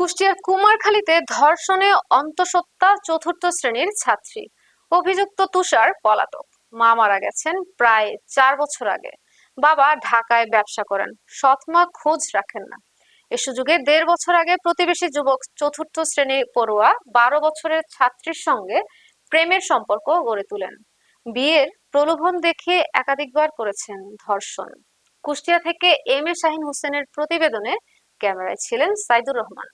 কুষ্টিয়ার কুমারখালীতে ধর্ষণে অন্তঃসত্ত্বা চতুর্থ শ্রেণির ছাত্রী। অভিযুক্ত তুষার পলাতক। মা মারা গেছেন প্রায় চার বছর আগে। বাবা ঢাকায় ব্যবসা করেন। সৎমা খোঁজ রাখেন না। এ সুযোগে দেড় বছর আগে প্রতিবেশী যুবক চতুর্থ শ্রেণির পড়ুয়া বারো বছরের ছাত্রীর সঙ্গে প্রেমের সম্পর্ক গড়ে তোলেন। বিয়ের প্রলোভন দেখে একাধিকবার করেছেন ধর্ষণ। কুষ্টিয়া থেকে এম এ শাহিন হোসেনের প্রতিবেদনে ক্যামেরায় ছিলেন সাইদুর রহমান।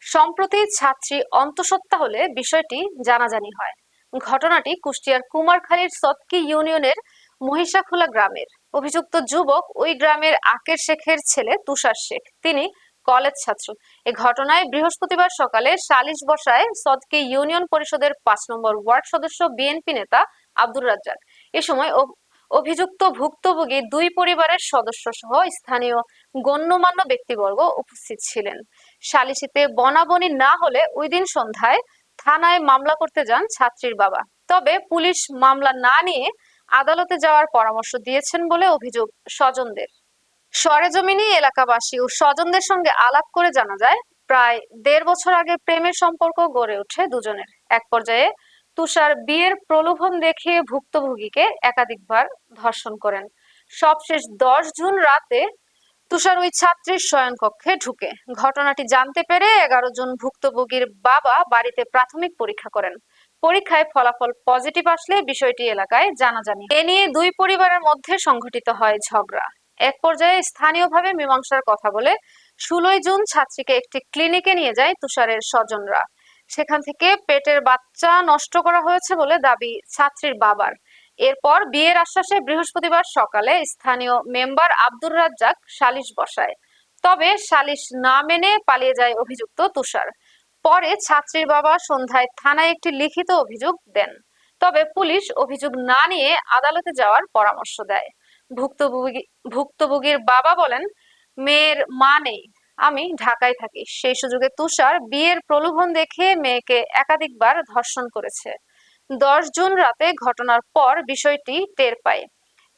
সম্প্রতি ছাত্রী অন্তঃসত্ত্বা হলে বিষয়টি জানাজানি হয়। ঘটনাটি কুষ্টিয়ার কুমারখালীর সৎকি ইউনিয়নের মহিষাখোলা গ্রামের। অভিযুক্ত যুবক ওই গ্রামের আকের শেখের ছেলে তুষার শেখ। তিনি কলেজ ছাত্র। এ ঘটনায় বৃহস্পতিবার সকালে সালিশ বসায় সদকি ইউনিয়ন পরিষদের পাঁচ নম্বর ওয়ার্ড সদস্য বিএনপি নেতা আব্দুর রাজ্জাক। এ সময় অভ- অভিযুক্ত ভুক্তভোগী দুই পরিবারের সদস্য সহ স্থানীয় গণ্যমান্য ব্যক্তিবর্গ উপস্থিত ছিলেন। সালিসিতে বনাবনি না হলে ওই দিন সন্ধ্যায় থানায় মামলা করতে যান ছাত্রীর বাবা। তবে পুলিশ মামলা না নিয়ে আদালতে যাওয়ার পরামর্শ দিয়েছেন বলে অভিযোগ স্বজনদের। সরেজমিনী এলাকাবাসী ও স্বজনদের সঙ্গে আলাপ করে জানা যায়, প্রায় দেড় বছর আগে প্রেমের সম্পর্ক গড়ে ওঠে দুজনের। এক পর্যায়ে তুষার বিয়ের প্রলোভন দেখিয়ে ভুক্তভোগীকে একাধিকবার ধর্ষণ করেন। সবশেষ দশ জুন রাতে তুষার ওই ছাত্রীর শয়নকক্ষে ঢুকে। ঘটনাটি জানতে পেরে এগারো জন ভুক্তভোগীর বাবা বাড়িতে প্রাথমিক পরীক্ষা করেন। পরীক্ষায় ফলাফল পজিটিভ আসলে বিষয়টি এলাকায় জানাজানি। এ নিয়ে দুই পরিবারের মধ্যে সংঘটিত হয় ঝগড়া। এক পর্যায়ে স্থানীয়ভাবে মীমাংসার কথা বলে ষোলোই জুন ছাত্রীকে একটি ক্লিনিকে নিয়ে যায় তুষারের স্বজনরা। সেখান থেকে পেটের বাচ্চা নষ্ট করা হয়েছে বলে দাবি ছাত্রীর বাবার। এরপর বিয়ের আশ্বাসে বৃহস্পতিবার সকালে স্থানীয় মেম্বার আব্দুর রাজ্জাক সালিশ বসায়। তবে সালিশ না মেনে পালিয়ে যায় অভিযুক্ত তুষার। পরে ছাত্রীর বাবা সন্ধ্যায় থানায় একটি লিখিত অভিযোগ দেন। তবে পুলিশ অভিযোগ না নিয়ে আদালতে যাওয়ার পরামর্শ দেয়। ভুক্তভোগী ভুক্তভোগীর বাবা বলেন, মেয়ের মা নেই, আমি ঢাকায় থাকি। সেই সুযোগে তুষার বিয়ের প্রলোভন দেখে মেয়েকে একাধিকবার ধর্ষণ করেছে। দশ জুন রাতে ঘটনার পর বিষয়টি টের পায়।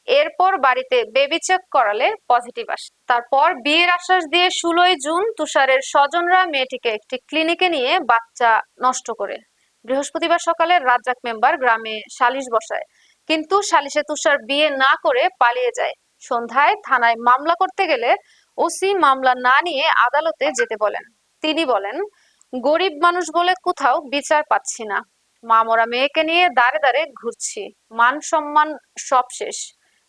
এরপর বাড়িতে বেবি চেক করালে পজিটিভ আসে। তারপর বিয়ের আশ্বাস দিয়ে ষোলোই জুন তুষারের স্বজনরা মেয়েটিকে একটি ক্লিনিকে নিয়ে বাচ্চা নষ্ট করে। বৃহস্পতিবার সকালে রাজ্জাক মেম্বার গ্রামে সালিশ বসায়। কিন্তু সালিশে তুষার বিয়ে না করে পালিয়ে যায়। সন্ধ্যায় থানায় মামলা করতে গেলে ওসি মামলা না নিয়ে আদালতে যেতে বলেন। তিনি বলেন, গরিব মানুষ বলে কোথাও বিচার পাচ্ছি না। মা মরা মেয়েকে নিয়ে দাঁড়ে দাঁড়ে ঘুরছি। মান সম্মান সব শেষ।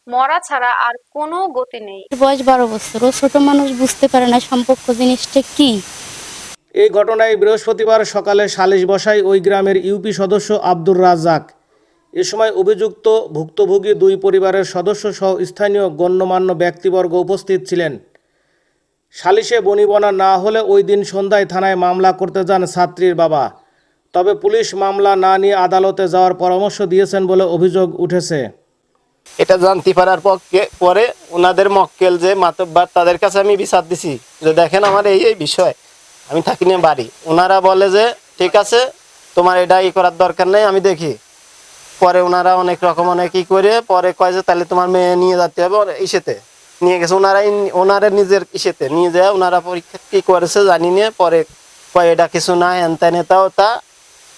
মরা ছাড়া আর কোনো গতি নেই। বয়স বারো বছর। ও ছোট মানুষ বুঝতে পারে না সম্পর্ক জিনিসটা কি। এই ঘটনায় বৃহস্পতিবার সকালে সালিশ বসায় ওই গ্রামের ইউপি সদস্য আব্দুর রাজ্জাক। এ সময় অভিযুক্ত ভুক্তভোগী দুই পরিবারের সদস্য সহ স্থানীয় গণ্যমান্য ব্যক্তিবর্গ উপস্থিত ছিলেন। সালিশে বনিবনা না হলে ওই দিন সন্ধ্যায় থানায় মামলা করতে যান ছাত্রীর বাবা। তবে পুলিশ মামলা না নিয়ে আদালতে যাওয়ার পরামর্শ দিয়েছেন বলে অভিযোগ উঠেছে। এটা জানতে পারার পক্ষে পরে ওনাদের মক্কেল যে মাতব্বার, তাদের কাছে আমি বিচার দিছি যে দেখেন আমার এই এই বিষয়, আমি থাকি না বাড়ি। ওনারা বলে যে, ঠিক আছে, তোমার এটা ই করার দরকার নেই, আমি দেখি। পরে ওনারা অনেক রকম অনেক ই করে পরে কয় যে, তাহলে তোমার মেয়ে নিয়ে যেতে হবে ইসেতে। নিয়ে গেছে। ওনারাই ওনারা নিজের ইসেতে নিয়ে যায়, ওনারা পরীক্ষা কী করেছে জানি নিয়ে পরে কয়, এটা কিছু না এনতা নেতাও তা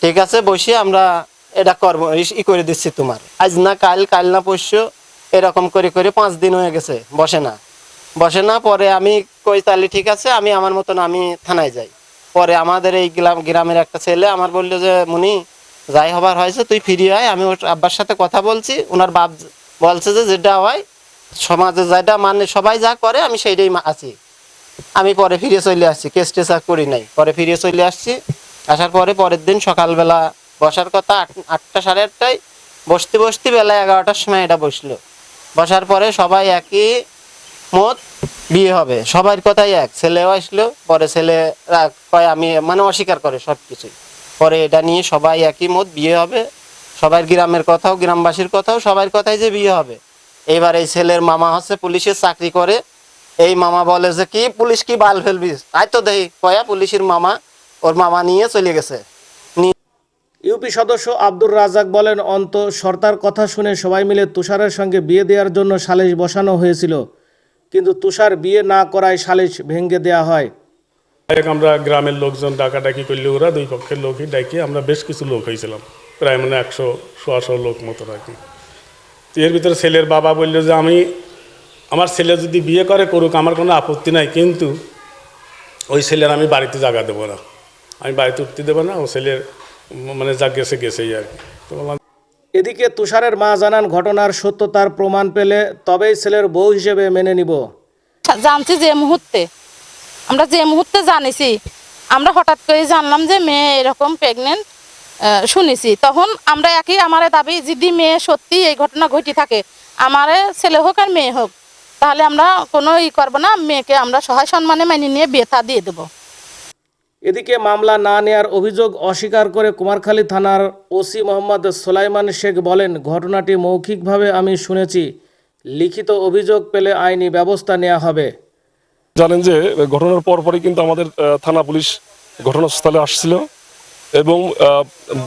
ঠিক আছে বসে আমরা এটা করব। ই- করে দিচ্ছি তোমার। আজ না কাল কাল না পরশু, এরকম করে করে পাঁচ দিন হয়ে গেছে, বসে না। বসে না, পরে আমি কই তাহলে ঠিক আছে, আমি আমার মতন আমি থানায় যাই। পরে আমাদের এই গ্রাম, গ্রামের একটা ছেলে আমার বলল যে, মুনি, যাই হবার হয়েছে, তুই ফিরি আয়, আমি ওর আব্বার সাথে কথা বলছি ওনার বাপ বলছে যে, যেটা হয়, সমাজে যেটা মানে সবাই যা করে, আমি সেইটাই আছি। আমি পরে ফিরে চলে আসছি, কেস টেস করি নাই। পরে ফিরে চলে আসছি আসার পরে পরের দিন সকালবেলা বসার কথা আট- আটটা সাড়ে আটটায় বসতে বসতে বেলা এগারোটার সময় এটা বসল। বসার পরে সবাই একই মত বিয়ে হবে। সবার কথাই এক। ছেলেও আসলো, পরে ছেলেরা কয় আমি মানে অস্বীকার করে সব কিছুই পরে এটা নিয়ে সবাই একই মত বিয়ে হবে। সবার গ্রামের কথাও, গ্রামবাসীর কথাও, সবার কথাই যে বিয়ে হবে। এইবার এই ছেলের মামা হচ্ছে পুলিশের চাকরি করে। এই মামা বলে যে, কি পুলিশ কি বাল ফেলবি? তাই তো দেই কয়া পুলিশের মামা ওর মামা নিয়ে চলে গেছে। ইউপি সদস্য আব্দুর রাজাক বলেন অন্ত সর্তার কথা শুনে সবাই মিলে তুষারের সঙ্গে বিয়ে দেওয়ার জন্য সালিশ বসানো হয়েছিল। কিন্তু তুষার বিয়ে না করায় সালিশ ভেঙে দেওয়া হয়। আমরা গ্রামের লোকজন ডাকাডাকি করলে ওরা দুই পক্ষের লোকই ডাকি আমরা বেশ কিছু লোক হয়েছিলাম। প্রায় মানে একশো সোয়াশো লোক মতো আর কি। তো এর ভিতরে ছেলের বাবা বলল যে আমি আমার ছেলে যদি বিয়ে করে করুক আমার কোনো আপত্তি নাই। কিন্তু ওই ছেলের আমি বাড়িতে জায়গা দেবো না। আমি বাড়িতে উঠতে দেবো না ও ছেলের মানে যা গেছে গেছেই আর কি। তো বললাম এদিকে তুষারের মা জানান ঘটনার সত্যতার প্রমাণ পেলে তবেই ছেলের বউ হিসেবে মেনে নিব। জানছি যে মুহূর্তে আমরা যে মুহূর্তে জানিছি আমরা হঠাৎ করে জানলাম যে মেয়ে এরকম প্রেগনেন্ট শুনেছি। তখন আমরা একই আমার দাবি যদি মেয়ে সত্যি এই ঘটনা ঘটি থাকে আমার ছেলে হোক আর মেয়ে হোক তাহলে আমরা কোনো ই করব না মেয়েকে আমরা সহায় সম্মানে মানিয়ে নিয়ে বিয়ে থা দিয়ে দেবো। এদিকে মামলা না নেয়ার অভিযোগ অস্বীকার করে কুমারখালী থানার ওসি মোহাম্মদ সোলাইমান শেখ বলেন, ঘটনাটি মৌখিকভাবে আমি শুনেছি। লিখিত অভিযোগ পেলে আইনি ব্যবস্থা নেওয়া হবে। জানেন যে, ঘটনার পরপরই কিন্তু আমাদের থানা পুলিশ ঘটনাস্থলে আসছিল এবং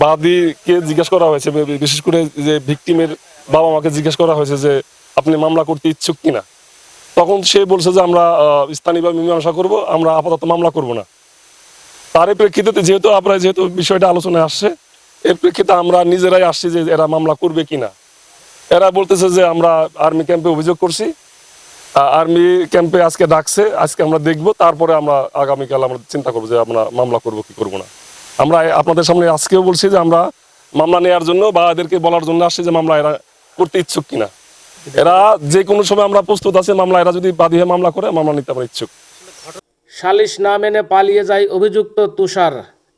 বাদীকে জিজ্ঞেস করা হয়েছে। বিশেষ করে যে ভিকটিমের বাবা মাকে জিজ্ঞেস করা হয়েছে যে, আপনি মামলা করতে ইচ্ছুক কিনা? তখন সে বলছে যে, আমরা স্থানীয়ভাবে মীমাংসা করব, আমরা আপাতত মামলা করব না। তার প্রেক্ষিতে যেহেতু আপনার যেহেতু বিষয়টা আলোচনায় আসছে, এর প্রেক্ষিতে আমরা নিজেরাই আসছি যে এরা মামলা করবে কিনা। এরা বলতেছে যে আমরা আর্মি ক্যাম্পে অভিযোগ করছি। আর্মি ক্যাম্পে আজকে ডাকছে, আজকে আমরা দেখব, তারপরে আমরা আগামীকাল আমরা চিন্তা করব যে আমরা মামলা করব কি করব না। আমরা আপনাদের সামনে আজকেও বলছি যে আমরা মামলা নেওয়ার জন্য বা এদেরকে বলার জন্য আসছি যে মামলা এরা করতে ইচ্ছুক কিনা। এরা যে কোনো সময় আমরা প্রস্তুত আছে মামলা, এরা যদি বাদী হয়ে মামলা করে, মামলা নিতে আমরা ইচ্ছুক। সালিশ না মেনে পালিয়ে যায় অভিযুক্ত তুষার।